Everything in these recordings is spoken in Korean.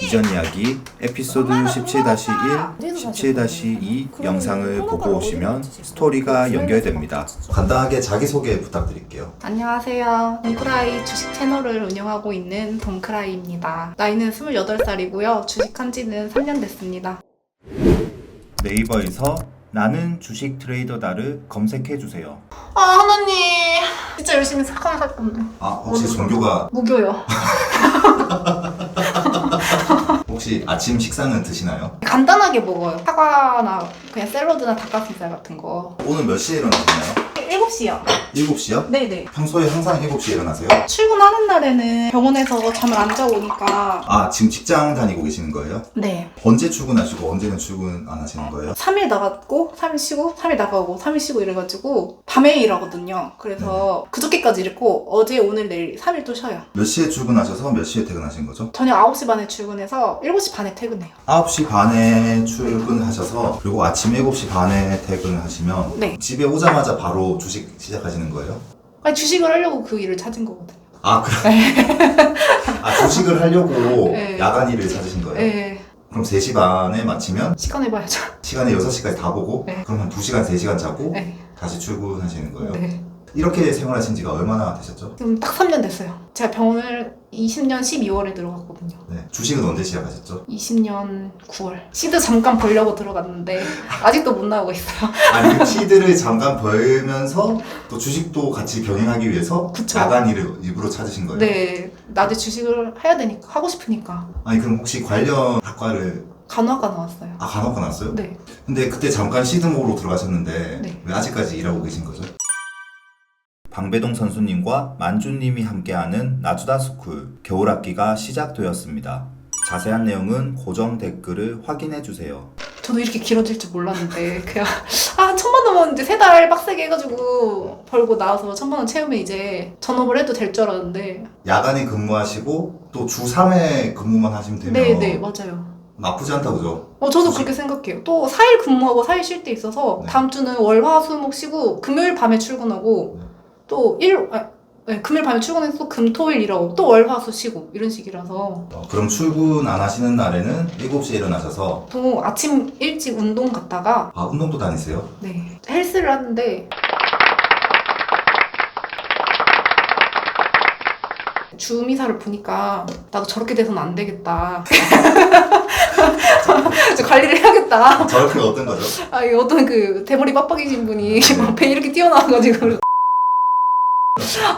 이전 이야기 에피소드 17-1, 17-2 영상을 보고 오시면 스토리가 연결됩니다. 간단하게 자기소개 부탁드릴게요. 안녕하세요. 동크라이 주식 채널을 운영하고 있는 동크라이입니다. 나이는 28살이고요. 주식한 지는 3년 됐습니다. 네이버에서 나는 주식 트레이더다를 검색해 주세요. 아, 하나님. 진짜 열심히 살 건데. 아 혹시 종교가 무교요. 혹시 아침 식사는 드시나요? 간단하게 먹어요. 사과나 그냥 샐러드나 닭가슴살 같은 거. 오늘 몇 시에 일어나시나요? 7시요. 7시요? 네네. 평소에 항상 7시에 일어나세요? 출근하는 날에는 병원에서 잠을 안 자고 오니까. 아 지금 직장 다니고 계시는 거예요? 네. 언제 출근하시고 언제는 출근 안 하시는 거예요? 3일 나갔고, 3일 쉬고, 3일 나가고, 3일 쉬고 이래가지고, 밤에 일하거든요. 그래서 그저께까지 일했고, 어제, 오늘, 내일 3일 또 쉬어요. 몇 시에 출근하셔서 몇 시에 퇴근하신 거죠? 저녁 9시 반에 출근해서 7시 반에 퇴근해요. 9시 반에 출근하셔서 그리고 아침 7시 반에 퇴근하시면 네. 집에 오자마자 바로 주식 시작하시는 거예요? 아니, 주식을 하려고 그 일을 찾은 거거든요. 아 그래? 아 주식을 하려고 네. 야간 일을 찾으신 거예요? 네. 그럼 3시 반에 마치면 시간 해봐야죠. 시간에 6시까지 다 보고 네. 그럼 한 2시간, 3시간 자고 네. 다시 출근하시는 거예요? 네. 이렇게 생활하신 지가 얼마나 되셨죠? 지금 딱 3년 됐어요. 제가 병원을 20년 12월에 들어갔거든요. 네. 주식은 언제 시작하셨죠? 20년 9월. 시드 잠깐 벌려고 들어갔는데, 아직도 못 나오고 있어요. 아니 그 시드를 잠깐 벌면서 또 주식도 같이 병행하기 위해서 그쵸. 야간 일을 일부러 찾으신 거예요? 네. 낮에 주식을 해야 되니까, 하고 싶으니까. 아니 그럼 혹시 관련 학과를 간호학과 나왔어요. 아 간호학과 나왔어요? 네. 근데 그때 잠깐 시드모로 들어가셨는데 네. 왜 아직까지 일하고 계신 거죠? 방배동 선수님과 만주님이 함께하는 나주다 스쿨 겨울 학기가 시작되었습니다. 자세한 내용은 고정 댓글을 확인해 주세요. 저도 이렇게 길어질 줄 몰랐는데 그냥 아 천만 넘었는데 세달 빡세게 해가지고 벌고 나와서 천만 원 채우면 이제 전업을 해도 될 줄 알았는데 야간에 근무하시고 또 주 3회 근무만 하시면 되면 네네 맞아요 나쁘지 않다 그죠? 어 저도. 그렇게 생각해요 또 4일 근무하고 4일 쉴 때 있어서 네. 다음 주는 월 화 수 목 쉬고 금요일 밤에 출근하고 네. 또 일 아, 네, 금요일 밤에 출근해서 또 금 토 일 일하고 또 월 화 수 쉬고 이런 식이라서 어, 그럼 출근 안 하시는 날에는 7시에 일어나셔서 또 아침 일찍 운동 갔다가 아 운동도 다니세요? 네 헬스를 하는데 주미사를 보니까 나도 저렇게 돼서는 안 되겠다. 저 관리를 해야겠다. 저렇게 어떤 거죠? 아, 이 어떤 그 대머리 빡빡이신 분이 막배 이렇게 뛰어나와가지고.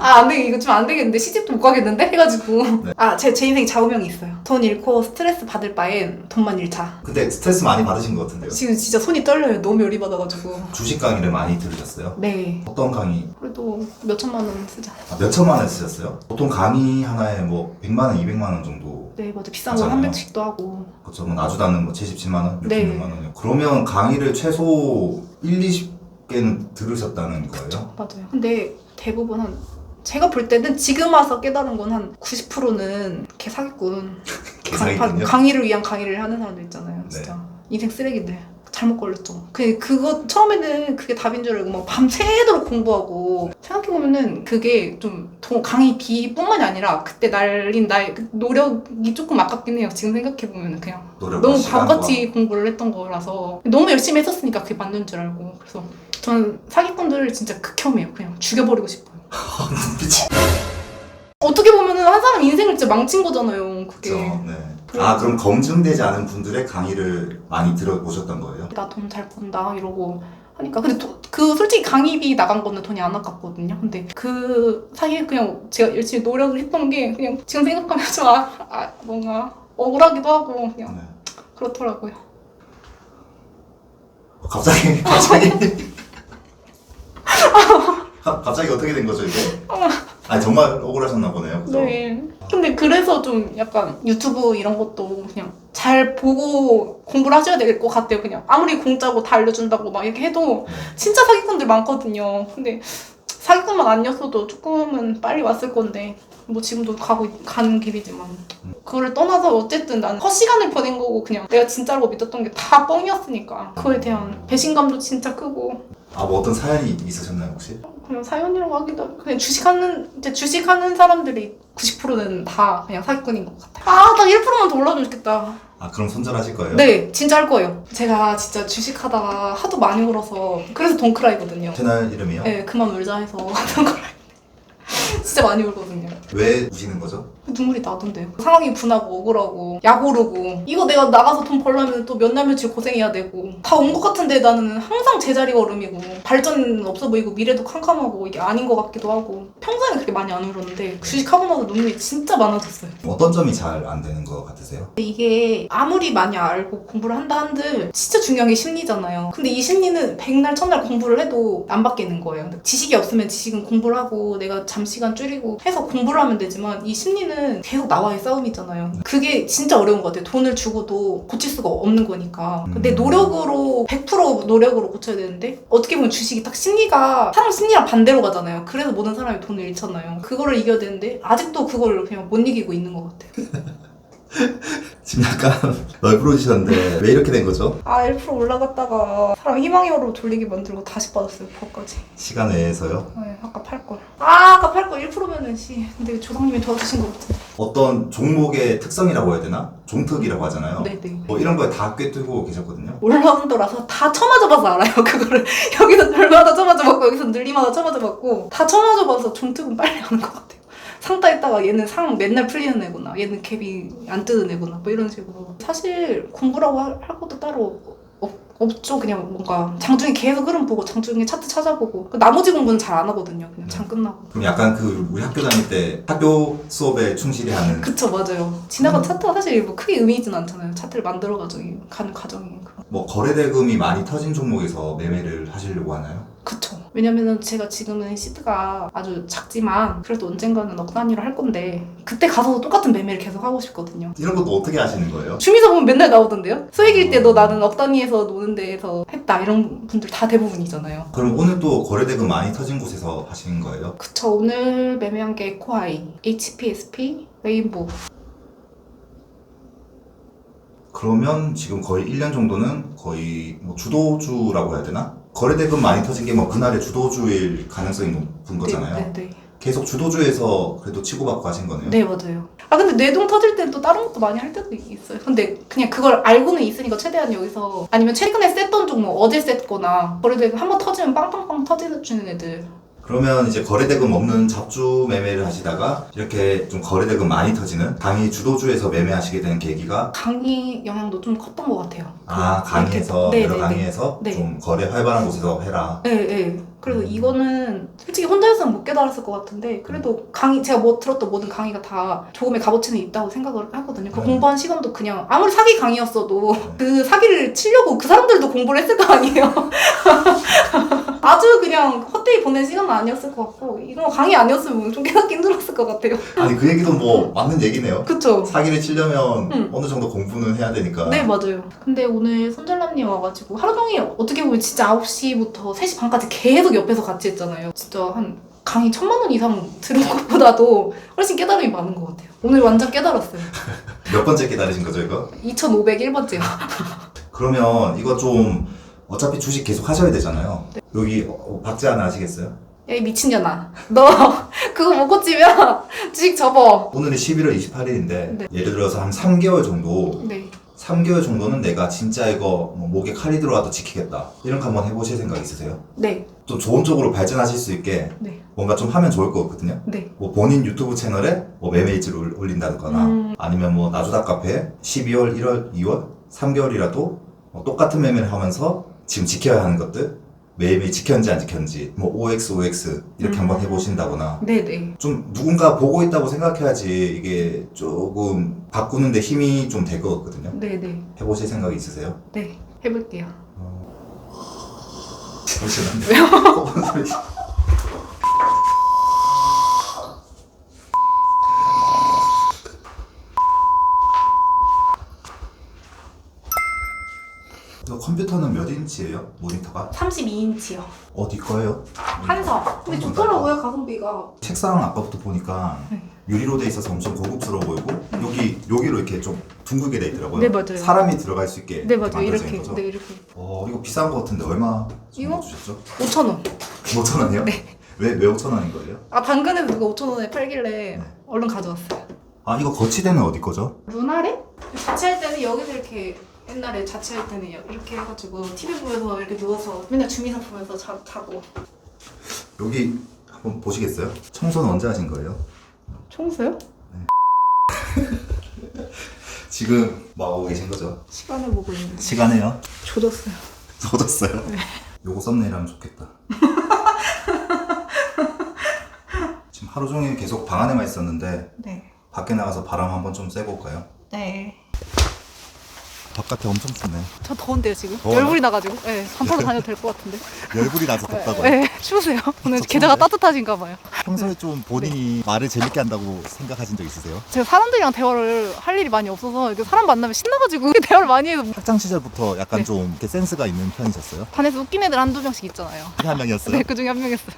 아, 안 돼. 이거 좀 안 되겠는데. 시집도 못 가겠는데? 해가지고. 네. 아, 제, 제 인생에 좌우명이 있어요. 돈 잃고 스트레스 받을 바엔 돈만 잃자. 근데 스트레스 많이 받으신 것 같은데요? 지금 진짜 손이 떨려요. 너무 열이 받아가지고. 주식 강의를 많이 들으셨어요? 네. 어떤 강의? 그래도 몇 천만 원 쓰잖아요. 아, 몇 천만 원 쓰셨어요? 보통 강의 하나에 뭐 100만 원, 200만 원 정도 네, 맞아. 비싼 건 맞아요. 한 백씩도 하고. 그쵸 뭐 나주다는 뭐 77만 원, 네. 66만 원이요. 그러면 강의를 최소 1, 20개는 들으셨다는 거예요? 맞아요. 근데 대부분 한 제가 볼 때는 지금 와서 깨달은 건 한 90%는 개사기꾼. 개사기꾼요? 강의를 위한 강의를 하는 사람들 있잖아요. 네. 진짜. 인생 쓰레기들. 잘못 걸렸죠. 그, 그거, 처음에는 그게 답인 줄 알고 막 밤새도록 공부하고. 생각해보면은 그게 좀 돈- 강의 비뿐만이 아니라 그때 날린 나의 그 노력이 조금 아깝긴 해요. 지금 생각해보면은 그냥. 너무 바보같이 공부를 했던 거라서 너무 열심히 했었으니까 그게 맞는 줄 알고 그래서 저는 사기꾼들을 진짜 극혐해요. 그냥 죽여버리고 싶어요. 어떻게 보면은 한 사람 인생을 진짜 망친 거잖아요 그게. 그쵸 네. 아 그럼 검증되지 않은 분들의 강의를 많이 들어보셨던 거예요? 나 돈 잘 번다 이러고 하니까. 근데 도- 그 솔직히 강의비 나간 거는 돈이 안 아깝거든요. 근데 그 사이에 그냥 제가 열심히 노력을 했던 게 그냥 지금 생각하면 좀 아, 아, 뭔가 억울하기도 하고 그냥 네. 그렇더라고요. 어, 갑자기 갑자기. 가- 갑자기 어떻게 된 거죠 이게? 아니 정말 억울하셨나 보네요. 그죠? 네. 근데 그래서 좀 약간 유튜브 이런 것도 그냥 잘 보고 공부를 하셔야 될 것 같아요. 그냥 아무리 공짜고 다 알려준다고 막 이렇게 해도 네. 진짜 사기꾼들 많거든요. 근데 사기꾼만 아니었어도 조금은 빨리 왔을 건데 뭐 지금도 가고 있- 가는 길이지만 그거를 떠나서 어쨌든 나는 헛시간을 보낸 거고 그냥 내가 진짜로 믿었던 게 다 뻥이었으니까 그거에 대한 배신감도 진짜 크고 아 뭐 어떤 사연이 있으셨나요 혹시? 그냥 사연이라고 하기도 하고 그냥 주식하는 이제 주식하는 사람들이 90%는 다 그냥 사기꾼인 것 같아요. 아나 1%만 더 올라주면 좋겠다. 아 그럼 손절하실 거예요? 네, 진짜 할 거예요. 제가 진짜 주식하다가 하도 많이 울어서 그래서 동크라이거든요. 채널 이름이요? 네, 그만 울자 해서 동크라이. 진짜 많이 울거든요. 왜 우시는 거죠? 눈물이 나던데요. 상황이 분하고 억울하고 약 오르고 이거 내가 나가서 돈 벌려면 또 몇 날 며칠 고생해야 되고 다 온 것 같은데 나는 항상 제자리가 얼음이고 발전 없어 보이고 미래도 캄캄하고 이게 아닌 것 같기도 하고 평소에는 그렇게 많이 안 울었는데 주식하고 나서 눈물이 진짜 많아졌어요. 어떤 점이 잘 안 되는 것 같으세요? 이게 아무리 많이 알고 공부를 한다 한들 진짜 중요한 게 심리잖아요. 근데 이 심리는 백날 첫날 공부를 해도 안 바뀌는 거예요. 지식이 없으면 지식은 공부를 하고 내가 잠시간 줄이고 해서 공부를 하면 되지만 이 심리는 계속 나와의 싸움이잖아요. 그게 진짜 어려운 것 같아요. 돈을 주고도 고칠 수가 없는 거니까. 근데 음. 노력으로 100% 노력으로 고쳐야 되는데 어떻게 보면 주식이 딱 심리가 사람 심리랑 반대로 가잖아요. 그래서 모든 사람이 돈을 잃잖아요. 그거를 이겨야 되는데 아직도 그걸 그냥 못 이기고 있는 것 같아요. 지금 약간 널브러지셨는데 왜 이렇게 된 거죠? 아, 1% 올라갔다가 사람 희망으로 돌리게 만들고 다시 빠졌어요, 그거까지. 시간 외에서요? 네, 아까 팔걸. 아, 아까 팔걸 1%면은 씨. 근데 조상님이 도와주신 것 같은데. 어떤 종목의 특성이라고 해야 되나? 종특이라고 하잖아요. 네 네. 뭐 이런 거에 다 꿰뚫고 계셨거든요. 올라운더라서 다 쳐맞아봐서 알아요, 그거를. 여기서 늘마다 쳐맞아봤고, 여기서 늘리마다 쳐맞아봤고, 다 쳐맞아봐서 종특은 빨리 하는 것 같아요. 상 따있다가 얘는 상 맨날 풀리는 애구나. 얘는 갭이 안 뜨는 애구나. 뭐 이런 식으로. 사실 공부라고 할, 할 것도 따로 없, 없죠. 그냥 뭔가 장중에 계속 흐름 보고 장중에 차트 찾아보고. 그 나머지 공부는 잘 안 하거든요. 그냥 장 끝나고. 그럼 약간 그 우리 학교 다닐 때 학교 수업에 충실히 하는 그쵸, 맞아요. 지나간 차트가 사실 뭐 크게 의미 있진 않잖아요. 차트를 만들어 가지고 가는 과정이. 뭐 거래대금이 많이 터진 종목에서 매매를 하시려고 하나요? 그쵸. 왜냐면은 제가 지금은 시드가 아주 작지만 그래도 언젠가는 억 단위로 할 건데 그때 가서 똑같은 매매를 계속 하고 싶거든요. 이런 것도 어떻게 하시는 거예요? 주미사 보면 맨날 나오던데요? 수익일 때도 나는 억 단위에서 노는 데에서 했다 이런 분들 다 대부분이잖아요. 그럼 오늘 또 거래대금 많이 터진 곳에서 하시는 거예요? 그쵸. 오늘 매매한 게 에코아이, HPSP, 레인보우. 그러면 지금 거의 1년 정도는 거의 뭐 주도주라고 해야 되나? 거래대금 많이 터진 게 뭐 그날의 주도주일 가능성이 높은 거잖아요. 네, 네, 네. 계속 주도주에서 그래도 치고받고 하신 거네요. 네, 맞아요. 아, 근데 뇌동 터질 땐또 다른 것도 많이 할 때도 있어요. 근데 그냥 그걸 알고는 있으니까 최대한 여기서 아니면 최근에 셌던 종목 어제 셌거나 거래되고 한번 터지면 빵빵빵 터지는 애들. 그러면 이제 거래대금 없는 잡주 매매를 하시다가 이렇게 좀 거래대금 많이 터지는 강의 주도주에서 매매하시게 된 계기가 강의 영향도 좀 컸던 것 같아요. 아 강의에서 네, 여러 네, 네. 강의에서 네. 좀 거래 활발한 곳에서 해라. 네, 네. 그래서 음. 이거는 솔직히 혼자였으면 못 깨달았을 것 같은데 그래도 강의 제가 뭐 들었던 모든 강의가 다 조금의 값어치는 있다고 생각을 하거든요. 그 네. 공부한 시간도 그냥 아무리 사기 강의였어도 네. 그 사기를 치려고 그 사람들도 공부를 했을 거 아니에요. 아주 그냥 헛되이 보낸 시간은 아니었을 것 같고 이런 강의 아니었으면 좀 깨닫기 힘들었을 것 같아요. 아니 그 얘기도 뭐 맞는 얘기네요. 그쵸? 사기를 치려면 음. 어느 정도 공부는 해야 되니까. 네 맞아요. 근데 오늘 손절남님 와가지고 하루 종일 어떻게 보면 진짜 9시부터 3시 반까지 계속 옆에서 같이 했잖아요. 진짜 한 강의 천만 원 이상 들은 것보다도 훨씬 깨달음이 많은 것 같아요. 오늘 완전 깨달았어요. 몇 번째 기다리신 거죠 이거? 2501번째요. 그러면 이거 좀 어차피 주식 계속 하셔야 되잖아요. 네. 여기 어, 박제 하나 하시겠어요? 야, 이 미친년아. 너 그거 못 고치면 주식 접어. 오늘이 11월 28일인데 네. 예를 들어서 한 3개월 정도 네. 3개월 정도는 내가 진짜 이거 뭐 목에 칼이 들어와도 지키겠다 이런 거 한번 해보실 생각 있으세요? 네. 좀 좋은 쪽으로 발전하실 수 있게 네. 뭔가 좀 하면 좋을 것 같거든요. 네. 뭐 본인 유튜브 채널에 뭐 매매 일지를 올- 올린다거나 음. 아니면 뭐 나주다 카페 12월, 1월, 2월 3개월이라도 뭐 똑같은 매매를 하면서 지금 지켜야 하는 것들 매일매일 지켰는지 안 지켰는지 뭐 OX, OX 이렇게 음. 한번 해보신다거나 네네. 좀 누군가 보고 있다고 생각해야지 이게 조금 바꾸는데 힘이 좀 될 것 같거든요. 네네. 해보실 생각 있으세요? 네. 해볼게요. 잠시만요. 거분 소리. 너 컴퓨터는 몇 인치예요? 모니터가? 32인치요. 어디 거예요? 한성. 근데 좋더라고요, 가성비가. 책상 아까부터 보니까 네. 유리로 돼 있어서 엄청 고급스러워 보이고 여기 여기로 이렇게 좀 둥글게 돼 있더라고요. 네, 맞아요. 사람이 들어갈 수 있게 네, 맞아요. 이렇게. 거죠. 네, 이렇게. 어 이거 비싼 거 같은데 얼마 이거? 주셨죠? 5,000원. 5천 원이요? 네. 왜, 왜 5천 원인 거예요? 아 당근에서 누가 5천 원에 팔길래 네. 얼른 가져왔어요. 아 이거 거치대는 어디 거죠? 루나리? 자취할 때는 여기서 이렇게 옛날에 자취할 때는 이렇게 해가지고 TV 보면서 이렇게 누워서 맨날 주민상 보면서 자, 자고 여기 한번 보시겠어요? 청소는 언제 하신 거예요? 청소요? 지금 뭐 하고 계신 거죠? 시간을 보고 있는데 시간에요? 조졌어요. 젖었어요? 요거 썸네일 하면 좋겠다 지금 하루 종일 계속 방 안에만 있었는데 네. 밖에 나가서 바람 한번 좀 쐬볼까요? 네. 바깥에 엄청 춥네 저 더운데요 지금? 더워요? 열불이 나가지고 네, 반팔로 다녀도 될 것 같은데 열불이 나서 네, 추우세요? 오늘 저 계좌가? 따뜻하신가 봐요 평소에 좀 본인이 말을 재밌게 한다고 생각하신 적 있으세요? 제가 사람들이랑 대화를 할 일이 많이 없어서 이렇게 사람 만나면 신나가지고 대화를 많이 해서 학창 시절부터 약간 네. 좀 이렇게 센스가 있는 편이셨어요? 반에서 웃긴 애들 한두 명씩 있잖아요 한 명이었어요? 네, 그 중에 한 명이었어요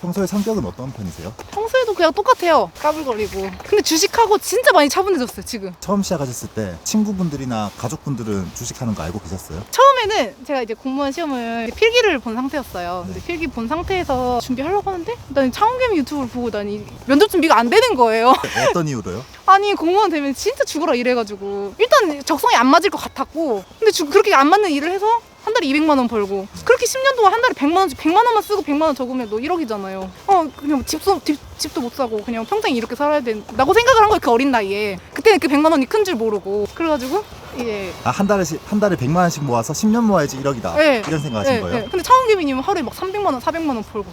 평소에 성격은 어떤 편이세요? 평소에도 그냥 똑같아요 까불거리고 근데 주식하고 진짜 많이 차분해졌어요 지금 처음 시작하셨을 때 친구분들이나 가족분들은 주식하는 거 알고 계셨어요? 처음에는 제가 이제 공무원 시험을 필기를 본 상태였어요. 근데 필기 본 상태에서 준비하려고 하는데 난 창원개미 유튜브를 보고 나니 면접 준비가 안 되는 거예요. 어떤 이유로요? 아니 공무원 되면 진짜 죽어라 이래가지고 일단 적성이 안 맞을 것 같았고 근데 주- 그렇게 안 맞는 일을 해서 한 달에 200만 원 벌고 그렇게 10년 동안 한 달에 100만 원씩 100만 원만 쓰고 100만 원 적으면 너 1억이잖아요. 어 그냥 집도 집, 집도 못 사고 그냥 평생 이렇게 살아야 된다고 생각을 한 거예요 그 어린 나이에 그때는 그 100만 원이 큰 줄 모르고 그래가지고 이제 아, 한 달에, 시- 한 달에 100만 원씩 모아서 10년 모아야지 1억이다. 네. 이런 생각 하신 네, 거예요? 네. 근데 창원개미님은 하루에 막 300만 원, 400만 원 벌고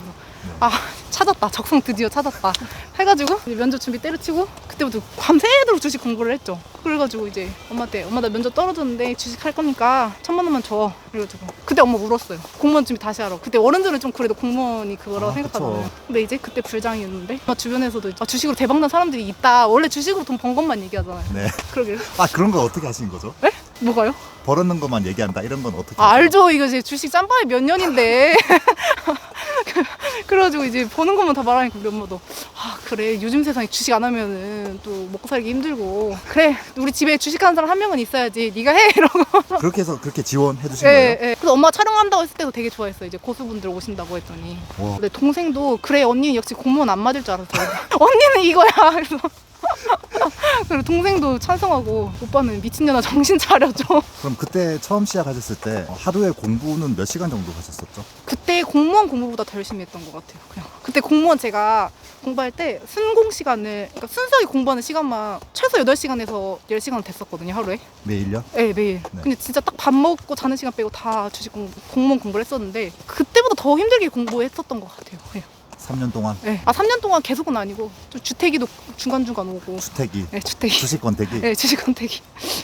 아 찾았다. 적성 드디어 찾았다. 해가지고 면접 준비 때려치고 그때부터 밤새도록 주식 공부를 했죠. 그래가지고 이제 엄마한테 엄마 나 면접 떨어졌는데 주식 할 거니까? 천만 원만 줘. 그래가지고 그때 엄마 울었어요. 공무원 준비 다시 하라고. 그때 어른들은 좀 그래도 공무원이 그거라고 아, 생각하잖아요. 근데 이제 그때 불장이었는데 엄마 주변에서도 아, 주식으로 대박난 사람들이 있다. 원래 주식으로 돈 번 것만 얘기하잖아요. 네. 그러길 아, 그런 거 어떻게 하신 거죠? 네? 뭐가요? 벌었는 것만 얘기한다. 이런 건 어떻게 아, 하세요? 알죠. 이거 이제 주식 짬바에 몇 년인데. 그- 그래가지고 이제 버는 것만 다 말하니까 우리 엄마도 아 그래 요즘 세상에 주식 안 하면은 또 먹고 살기 힘들고 그래 우리 집에 주식하는 사람 한 명은 있어야지 네가 해 이러고 그렇게 해서 그렇게 지원해 주신 예, 거예요? 예. 그래서 엄마 촬영한다고 했을 때도 되게 좋아했어요 이제 고수분들 오신다고 했더니 와. 근데 동생도 그래 언니는 역시 공무원 안 맞을 줄 알았어 언니는 이거야 그래서 그리고 동생도 찬성하고 오빠는 미친년아 정신 차려줘 그럼 그때 처음 시작하셨을 때 하루에 공부는 몇 시간 정도 하셨었죠? 그때 공무원 공부보다 더 열심히 했던 것 같아요. 그냥 그때 공무원 제가 공부할 때 순공 시간을 그러니까 순수하게 공부하는 시간만 최소 8시간에서 10시간 됐었거든요, 하루에. 매일요? 네, 매일. 네. 근데 진짜 딱 밥 먹고 자는 시간 빼고 다 주식 공부, 공무원 공부를 했었는데 그때보다 더 힘들게 공부했었던 것 같아요. 그냥. 3년 동안 네. 아, 3년 동안 계속은 아니고 좀 주택이도 중간중간 오고. 주택이, 네, 주택이. 주식 권태기. 네, 주식 선택이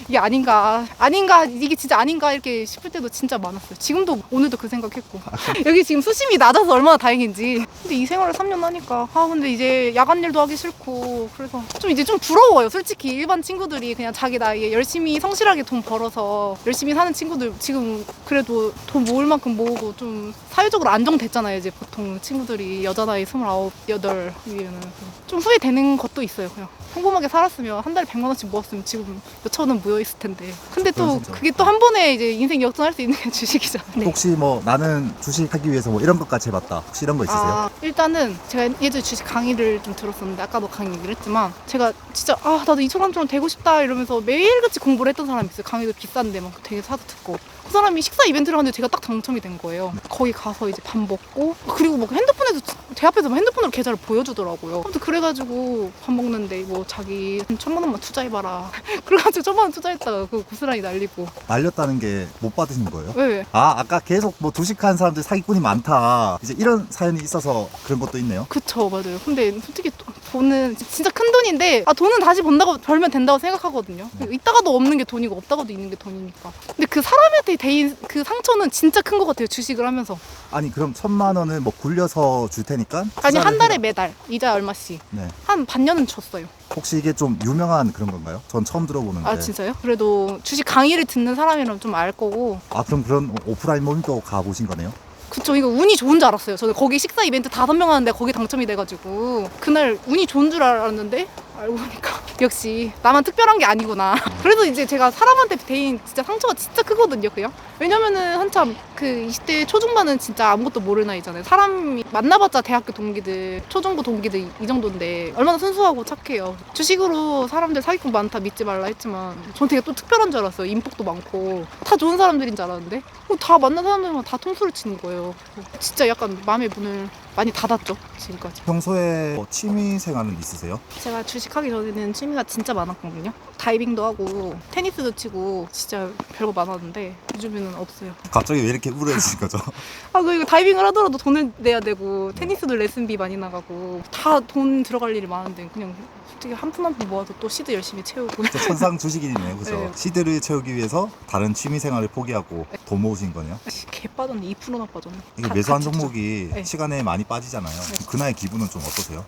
이게 아닌가 아닌가 이게 진짜 아닌가 이렇게 싶을 때도 진짜 많았어요. 지금도 오늘도 그 생각했고 여기 지금 수심이 낮아서 얼마나 다행인지. 근데 이 생활을 3년 하니까 아 근데 이제 야간 일도 하기 싫고 그래서 좀 이제 좀 부러워요. 솔직히 일반 친구들이 그냥 자기 나이에 열심히 성실하게 돈 벌어서 열심히 사는 친구들 지금 그래도 돈 모을 만큼 모으고 좀 사회적으로 안정됐잖아요. 이제 보통 친구들이 여자 나이 29, 8 이면은 좀 후회되는 것도 있어요. 그냥 평범하게 살았으면 한 달에 100만 원씩 모았으면 지금 몇천 원 모여 있을 텐데. 근데 또 진짜. 그게 또 한 번에 이제 인생 역전할 수 있는 게 주식이잖아요. 네. 혹시 뭐 나는 주식 하기 위해서 뭐 이런 것까지 해봤다. 혹시 이런 거 있으세요? 아, 일단은 제가 예전에 주식 강의를 좀 들었었는데 아까도 강의 얘기를 했지만 제가 진짜 아 나도 이 사람처럼 되고 싶다 이러면서 매일같이 공부를 했던 사람이 있어요. 강의도 비싼데 막 되게 사서 듣고 그 사람이 식사 이벤트를 하는데 제가 딱 당첨이 된 거예요. 거기 가서 이제 밥 먹고 그리고 막 핸드폰에도 제 앞에서 막 핸드폰으로 계좌를 보여주더라고요. 아무튼 그래가지고 밥 먹는데 뭐 자기 천만 원만 투자해봐라. 그래가지고 천만 원 투자했다가 그 고스란히 날리고 날렸다는 게 못 받으신 거예요? 왜 왜? 아, 아까 계속 뭐 주식하는 사람들 사기꾼이 많다. 이제 이런 사연이 있어서 그런 것도 있네요. 그쵸 맞아요 근데 솔직히 또 돈은 진짜 큰 돈인데 아 돈은 다시 번다고 벌면 된다고 생각하거든요 있다가도 없는 게 돈이고 없다가도 있는 게 돈이니까 근데 그 사람 한테 대인 그 상처는 진짜 큰 것 같아요 주식을 하면서 아니, 그럼 천만 원을 뭐 굴려서 줄 테니까? 아니 한 투자를 달에 해라. 매달 이자 얼마씩 네. 한 반년은 줬어요 혹시 이게 좀 유명한 그런 건가요? 전 처음 들어보는데. 아 진짜요? 그래도 주식 강의를 듣는 사람이라면 좀 알 거고 아, 그럼 그런 오프라인 모임도 가보신 거네요? 그쵸 이거 운이 좋은 줄 알았어요 저는 거기 식사 이벤트 다섯 명 하는데 거기 당첨이 돼가지고 그날 운이 좋은 줄 알았는데 알고 보니까 역시 나만 특별한 게 아니구나. 그래서 이제 제가 사람한테 대인 진짜 상처가 진짜 크거든요, 그냥. 왜냐면은 한참 그 20대 초중반은 진짜 아무것도 모르는 나이잖아요. 사람이 만나봤자 대학교 동기들, 초중고 동기들 이 정도인데 얼마나 순수하고 착해요. 주식으로 사람들 사기꾼 많다 믿지 말라 했지만 전 되게 또 특별한 줄 알았어요. 인복도 많고 다 좋은 사람들인 줄 알았는데 어, 다 만난 사람들만 다 통수를 치는 거예요. 진짜 약간 마음의 문을 많이 닫았죠, 지금까지. 평소에 뭐 취미 생활은 있으세요? 제가 주식하기 전에는 취미가 진짜 많았거든요. 다이빙도 하고 테니스도 치고 진짜 별거 많았는데 요즘에는 없어요. 갑자기 왜 이렇게 우울해지신 거죠? 아, 그 이거 다이빙을 하더라도 돈을 내야 되고 테니스도 레슨비 많이 나가고 다 돈 들어갈 일이 많은데 그냥 솔직히 한 푼 한 푼 모아서 또 시드 열심히 채우고 진짜 천상 주식인이네요, 그죠? 네. 시드를 채우기 위해서 다른 취미 생활을 포기하고 돈 모으신 거네요. 씨, 개 빠졌네 2%나 빠졌네. 이게 다- 매수한 같이 종목이 네. 시간에 많이 빠지잖아요. 네. 그날 기분은 좀 어떠세요?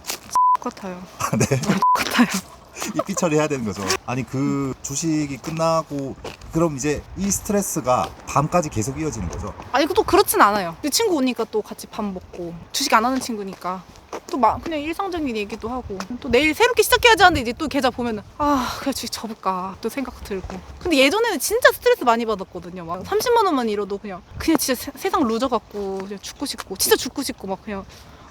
똑같아요. 아, 네. 똑같아요. 이 삐 처리 해야 되는 거죠. 아니 그 주식이 끝나고 그럼 이제 이 스트레스가 밤까지 계속 이어지는 거죠. 아니 또 그렇진 않아요. 이 친구 오니까 또 같이 밥 먹고 주식 안 하는 친구니까 또 막 그냥 일상적인 얘기도 하고 또 내일 새롭게 시작해야지 하는데 이제 또 계좌 보면은 아 그냥 주식 접을까 또 생각 들고 근데 예전에는 진짜 스트레스 많이 받았거든요. 막 30만 원만 잃어도 그냥 그냥 진짜 세, 세상 루저 같고 그냥 죽고 싶고 진짜 죽고 싶고 막 그냥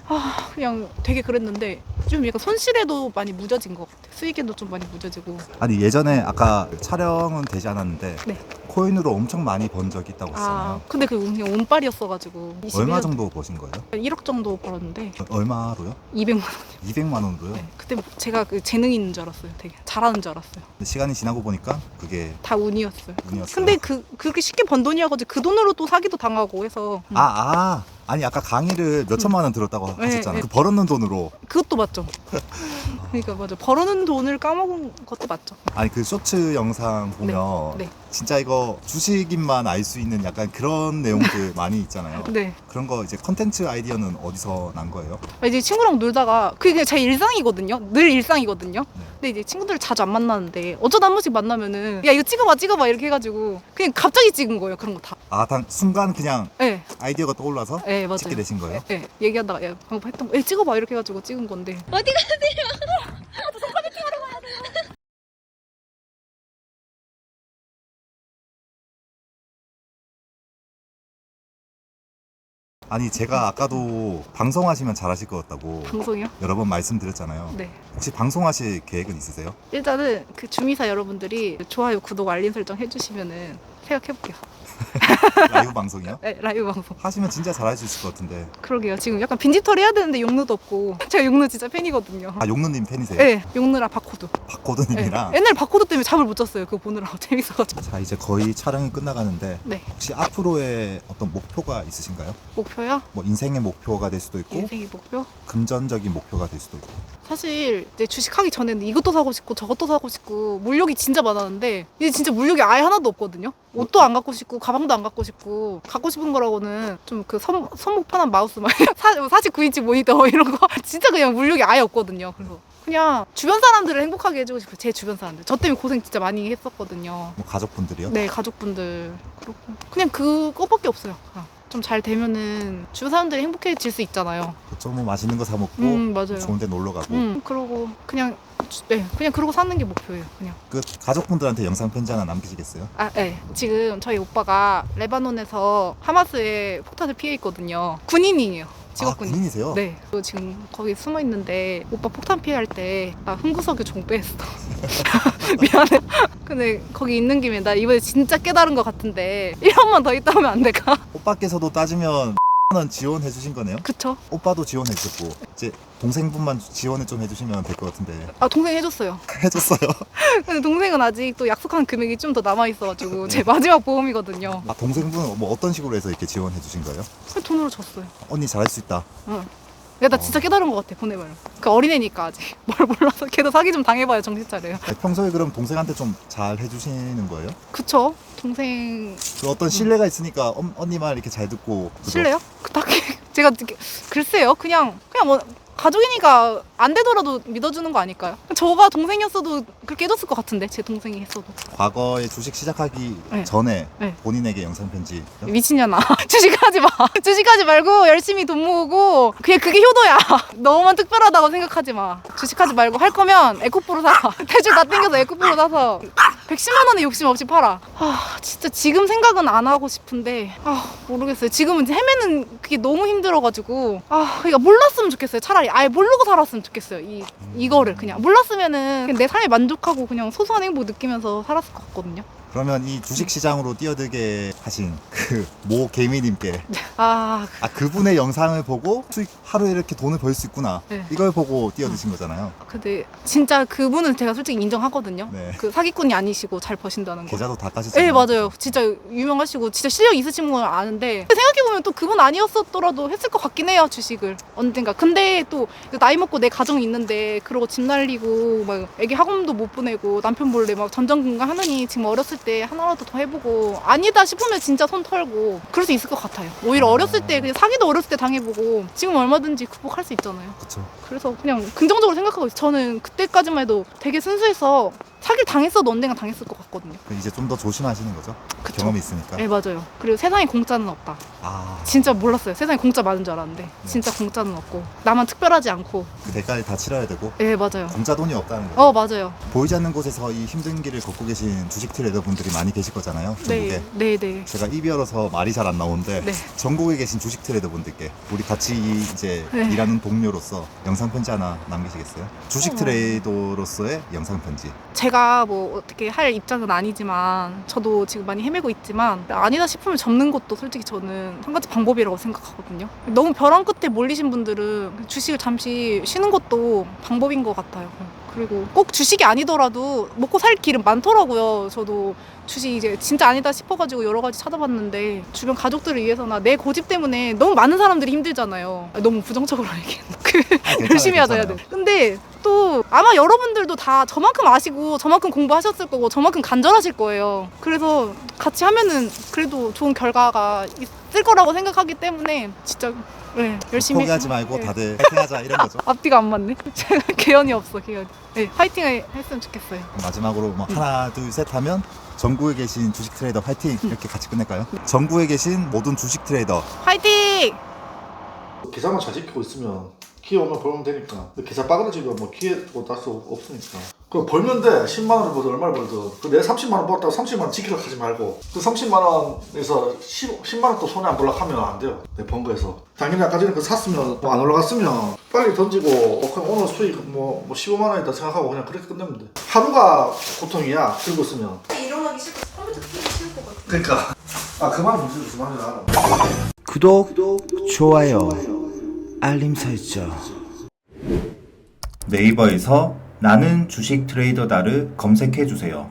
아 그냥 되게 그랬는데 좀 약간 손실에도 많이 무뎌진 것 같아요. 수익에도 좀 많이 무뎌지고 아니 예전에 아까 촬영은 되지 않았는데 네. 코인으로 엄청 많이 번 적이 있다고 아 했잖아요. 근데 그 그냥 운빨이었어가지고 얼마 21년 정도 버신 거예요? 1억 정도 벌었는데 어, 얼마로요? 200만 200만 원으로요? 네, 그때 뭐 제가 그 재능 있는 줄 알았어요. 되게 잘하는 줄 알았어요. 근데 시간이 지나고 보니까 그게 다 운이었어요. 운이었어요. 근데 그 그렇게 쉽게 번 돈이어가지고 그 돈으로 또 사기도 당하고 해서 음, 아, 아. 아니 아까 강의를 몇 천만 원 들었다고 네, 하셨잖아요. 네. 그 벌었는 돈으로 그것도 맞죠. 그러니까 맞아. 벌어는 돈을 까먹은 것도 맞죠. 아니 그 쇼츠 영상 보면 네. 진짜 이거 주식인만 알 수 있는 약간 그런 내용들 많이 있잖아요. 네. 그런 거 이제 컨텐츠 아이디어는 어디서 난 거예요? 이제 친구랑 놀다가 그게 제 일상이거든요. 늘 일상이거든요. 네. 근데 이제 친구들 자주 안 만나는데 어쩌다 한 번씩 만나면은 야 이거 찍어봐 찍어봐 이렇게 해가지고 그냥 갑자기 찍은 거예요 그런 거 다. 아, 단 순간 그냥 네, 아이디어가 떠올라서 네 맞아요. 찍게 되신 거예요? 네, 얘기하다가 야 방금 했던 거, 예 찍어봐 이렇게 해가지고 찍은 건데. 아니 제가 아까도 방송하시면 잘하실 것 같다고 방송이요? 여러 번 말씀드렸잖아요. 네. 혹시 방송하실 계획은 있으세요? 일단은 그 주미사 여러분들이 좋아요, 구독, 알림 설정 해주시면은 생각해볼게요. 라이브 방송이요? 네, 라이브 방송. 하시면 진짜 잘할 수 있을 것 같은데. 그러게요. 지금 약간 빈집털이 해야 되는데 용누도 없고 제가 용누 진짜 팬이거든요. 아 용누님 팬이세요? 네, 용누라 바코드. 네. 박고드님이랑. 옛날 바코드 때문에 잠을 못 잤어요. 그거 보느라고 재밌어가지고. 자 이제 거의 촬영이 끝나가는데 네, 혹시 앞으로의 어떤 목표가 있으신가요? 목표요? 뭐 인생의 목표가 될 수도 있고 인생의 목표? 금전적인 목표가 될 수도 있고. 사실 이제 주식하기 전에는 이것도 사고 싶고 저것도 사고 싶고 물욕이 진짜 많았는데 이제 진짜 물욕이 아예 하나도 없거든요. 옷도 안 갖고 싶고 가방도 안 갖고 싶고 갖고 싶은 거라고는 좀 그 손목 편한 마우스 막 49인치 모니터 이런 거 진짜 그냥 물욕이 아예 없거든요. 그래서 그냥 주변 사람들을 행복하게 해주고 싶어요. 제 주변 사람들. 저 때문에 고생 진짜 많이 했었거든요. 뭐 가족분들이요? 네, 가족분들. 그렇고 그냥 그거밖에 없어요. 좀 잘 되면은 주변 사람들이 행복해질 수 있잖아요. 좀뭐 맛있는 거 사 먹고 음, 맞아요. 좋은 데 놀러 가고. 음, 그러고 그냥 네, 그냥 그러고 사는 게 목표예요. 그냥. 그 가족분들한테 영상 편지 하나 남기시겠어요? 아, 네. 지금 저희 오빠가 레바논에서 하마스에 폭탄을 피해 있거든요. 군인이에요. 직업 아, 군인. 군인이세요? 네. 저 지금 거기 숨어 있는데 오빠 폭탄 피할 때 나 흥구석에 종배했어. 미안해. 근데 거기 있는 김에 나 이번에 진짜 깨달은 것 같은데 1원만 더 있다 오면 안 될까? 오빠께서도 따지면 원 지원해 주신 거네요? 그쵸? 오빠도 지원해 주셨고 이제 동생분만 지원을 좀 해주시면 될 것 같은데 아 동생 해줬어요. 해줬어요. 근데 동생은 아직 또 약속한 금액이 좀 더 남아 있어가지고 제 마지막 보험이거든요. 아 동생분은 뭐 어떤 식으로 해서 이렇게 지원해 주신 거예요? 그래서 돈으로 줬어요. 언니 잘할 수 있다. 응. 야, 나 진짜 깨달은 것 같아, 보내봐요. 그 어린애니까 아직. 뭘 몰라서 걔도 사기 좀 당해봐야 정신 차려요. 평소에 그럼 동생한테 좀 잘 해주시는 거예요? 그쵸? 동생 그 어떤 신뢰가 있으니까 엄- 언니 말 이렇게 잘 듣고 그죠? 실례요? 그 딱히 제가 느끼- 글쎄요, 그냥 그냥 뭐 가족이니까 안 되더라도 믿어주는 거 아닐까요? 저가 동생이었어도 그렇게 해줬을 것 같은데 제 동생이 했어도. 과거에 주식 시작하기 네. 전에 네. 본인에게 영상 편지 미친년아. 주식하지 마. 주식하지 말고 열심히 돈 모으고 그냥 그게 효도야. 너만 특별하다고 생각하지 마. 주식하지 말고 할 거면 에코프로 사. 대출 다 땡겨서 에코프로 사서 110만 원에 욕심 없이 팔아. 아 진짜 지금 생각은 안 하고 싶은데 아 모르겠어요. 지금은 이제 헤매는 그게 너무 힘들어가지고 아 그러니까 몰랐으면 좋겠어요. 차라리 아예 모르고 살았으면 좋겠어요 이 이거를 그냥. 몰랐으면은 그냥 내 삶에 만족하고 그냥 소소한 행복 느끼면서 살았을 것 같거든요 그러면 이 주식 시장으로 뛰어들게 하신 그 모 개미님께 아 아 그분의 영상을 보고 수익 하루에 이렇게 돈을 벌 수 있구나 네. 이걸 보고 뛰어드신 거잖아요. 근데 진짜 그분은 제가 솔직히 인정하거든요. 네. 그 사기꾼이 아니시고 잘 버신다는 거. 계좌도 다 까시잖아요. 네 맞아요. 진짜 유명하시고 진짜 실력 있으신 건 아는데 생각해 보면 또 그분 아니었었더라도 했을 것 같긴 해요 주식을 언젠가. 근데 또 나이 먹고 내 가정이 있는데 그러고 집 날리고 막 애기 학원도 못 보내고 남편 몰래 막 전전긍긍 하느니 지금 어렸을 때 하나라도 더 해보고 아니다 싶으면 진짜 손 털고 그럴 수 있을 것 같아요. 오히려 어렸을 때 그냥 사기도 어렸을 때 당해보고 지금 얼마든지 극복할 수 있잖아요. 그렇죠. 그래서 그냥 긍정적으로 생각하고 있어요. 저는 그때까지만 해도 되게 순수해서 사기를 당했어도 언젠가 당했을 것 같거든요. 이제 좀 더 조심하시는 거죠. 그쵸? 경험이 있으니까. 네 맞아요. 그리고 세상에 공짜는 없다. 아, 진짜 몰랐어요. 세상에 공짜 많은 줄 알았는데 진짜 공짜는 없고 나만 특별하지 않고. 그 대가를 다 치러야 되고 네 맞아요. 공짜 돈이 없다는 거. 어 맞아요. 보이지 않는 곳에서 이 힘든 길을 걷고 계신 주식 트레이더 분들이 많이 계실 거잖아요. 전국에. 네, 네, 네. 제가 입이 열어서 말이 잘 안 나오는데 네. 전국에 계신 주식 트레이더 분들께 우리 같이 이- 이제 네. 일하는 동료로서 영상 편지 하나 남기시겠어요? 주식 어. 트레이더로서의 영상 편지. 제가 뭐 어떻게 할 입장은 아니지만 저도 지금 많이 헤매고 있지만 아니다 싶으면 접는 것도 솔직히 저는 한 가지 방법이라고 생각하거든요. 너무 벼랑 끝에 몰리신 분들은 주식을 잠시 쉬는 것도 방법인 것 같아요. 그리고 꼭 주식이 아니더라도 먹고 살 길은 많더라고요. 저도 주식 이제 진짜 아니다 싶어가지고 여러 가지 찾아봤는데 주변 가족들을 위해서나 내 고집 때문에 너무 많은 사람들이 힘들잖아요. 너무 부정적으로 얘기했나? 그 아, 괜찮아요, 열심히 하자 해야 돼. 근데 또 아마 여러분들도 다 저만큼 아시고 저만큼 공부하셨을 거고 저만큼 간절하실 거예요. 그래서 같이 하면은 그래도 좋은 결과가 있을 거라고 생각하기 때문에 진짜 네, 열심히 포기하지 말고 네. 다들 파이팅하자 이런 거죠. 앞뒤가 안 맞네. 제가 개연이 없어 개연. 네, 파이팅 했으면 좋겠어요. 마지막으로 뭐 음. 하나 둘 셋 하면 전국에 계신 주식 트레이더 파이팅 음. 이렇게 같이 끝낼까요? 전국에 계신 모든 주식 트레이더 파이팅! 기사만 잘 지키고 있으면 기회 오면 벌면 되니까. 근데 기사 빠그러지면 뭐 기회도 날수 없으니까. 그 벌면 돼 10만 원을 벌든 얼마를 벌든 그 내가 30만 원 벌었다고 30만 원 지키려고 하지 말고 그 30만 원에서 10, 10만 원 또 손에 안 벌려고 하면 안 돼요. 내 번 거에서. 당연히 아까 전에 그 샀으면 뭐 안 올라갔으면 빨리 던지고 어, 그럼 오늘 수익 뭐, 뭐 15만 원이다 생각하고 그냥 그렇게 끝내면 돼. 하루가 고통이야 들고 있으면. 일어나기 싫고 컴퓨터 키기 싫을 것 같아. 그러니까. 아 그만 하지 알아. 구독, 좋아요, 알림 설정. 네이버에서 나는 주식 트레이더다를 검색해 주세요.